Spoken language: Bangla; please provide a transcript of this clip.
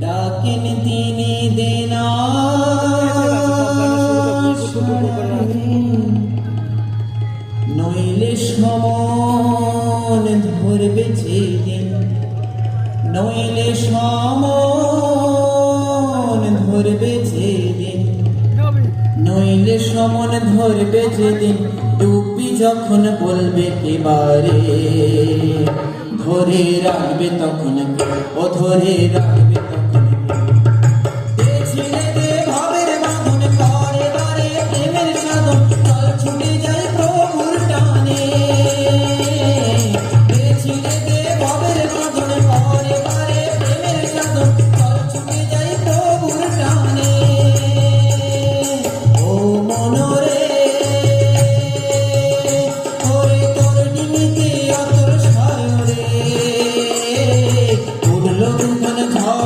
ডাকেন তিনি দেনা নইলে সমন ধরবে যেদিন। নইলে সমন ধরবে যেদিন। নইলে সমন ধরবে যেদিন। ডুবি যখন বলবে এবারে। ধরে রাখবে তখন? ও ধরে রাখবে তখন ছুটে যায় প্রভুর টানে